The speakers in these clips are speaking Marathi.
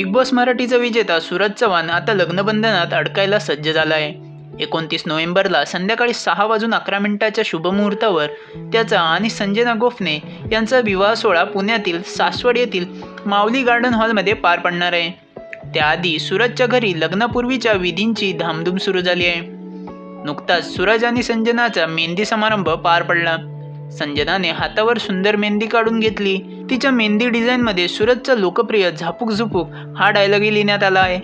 बिग बॉस मराठीचा विजेता सूरज चव्हाण आता लग्नबंधनात अडकायला सज्ज झाला आहे एकोणतीस नोव्हेंबरला संध्याकाळी सहा वाजून अकरा मिनिटाच्या शुभमुहूर्तावर त्याचा आणि संजना गोफने यांचा विवाह सोहळा पुण्यातील सासवड येथील माऊली गार्डन हॉलमध्ये पार पडणार आहे. त्याआधी सूरजच्या घरी लग्नापूर्वीच्या विधींची धामधूम सुरू झाली आहे. नुकताच सूरज आणि संजनाचा मेहंदी समारंभ पार पडला. संजनाने हातावर सुंदर मेहंदी काढून घेतली. तिच्या मेहंदी डिझाईनमध्ये सूरजचा लोकप्रिय झापूक झुपूक हा डायलॉगही लिहिण्यात आला आहे.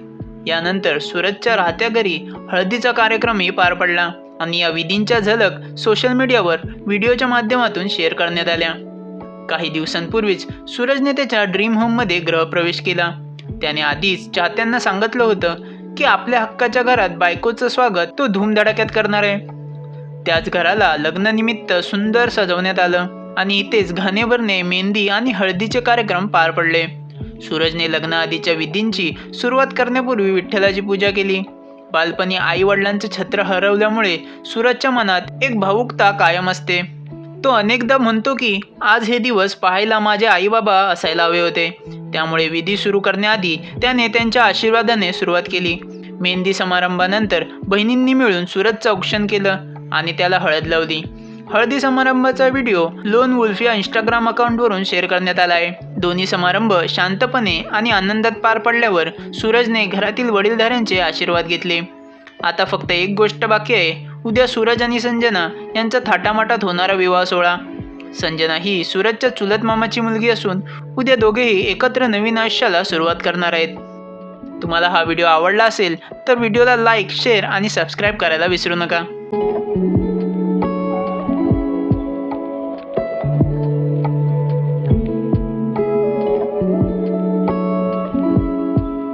यानंतर सूरजच्या राहत्या घरी हळदीचा कार्यक्रमही पार पडला आणि या विधींच्या झलक सोशल मीडियावर व्हिडिओच्या माध्यमातून शेअर करण्यात आल्या. काही दिवसांपूर्वीच सूरजने त्याच्या ड्रीम होममध्ये गृहप्रवेश केला. त्याने आधीच चाहत्यांना सांगितलं होतं की आपल्या हक्काच्या घरात बायकोचं स्वागत तो धूमधडाक्यात करणार आहे. त्याच घराला लग्ननिमित्त सुंदर सजवण्यात आलं आणि इथेच घाणेभरणे मेहंदी आणि हळदीचे कार्यक्रम पार पडले. सूरजने लग्नाआधीच्या विधींची सुरुवात करण्यापूर्वी विठ्ठलाची पूजा केली. बालपणी आई वडिलांचे छत्र हरवल्यामुळे सूरजच्या मनात एक भावुकता कायम असते. तो अनेकदा म्हणतो की आज हे दिवस पाहायला माझे आई बाबा असायला हवे होते. त्यामुळे विधी सुरू करण्याआधी त्याने त्यांच्या आशीर्वादाने सुरुवात केली. मेहंदी समारंभानंतर बहिणींनी मिळून सूरजचं औक्षण केलं. आणि त्याला हळद लावली. हळदी समारंभाचा व्हिडिओ लोन वुल्फ या इंस्टाग्राम अकाउंटवरून शेअर करण्यात आला आहे. दोन्ही समारंभ शांतपणे आणि आनंदात पार पडल्यावर सूरजने घरातील वडीलधाऱ्यांचे आशीर्वाद घेतले. आता फक्त एक गोष्ट बाकी आहे. उद्या सूरज आणि संजना यांचा थाटामाटात होणारा विवाह सोहळा. संजना ही सूरजच्या चुलत मामाची मुलगी असून उद्या दोघेही एकत्र नवीन आयुष्याला सुरुवात करणार आहेत. तुम्हाला हा व्हिडिओ आवडला असेल तर व्हिडिओला लाईक शेअर आणि सबस्क्राईब करायला विसरू नका.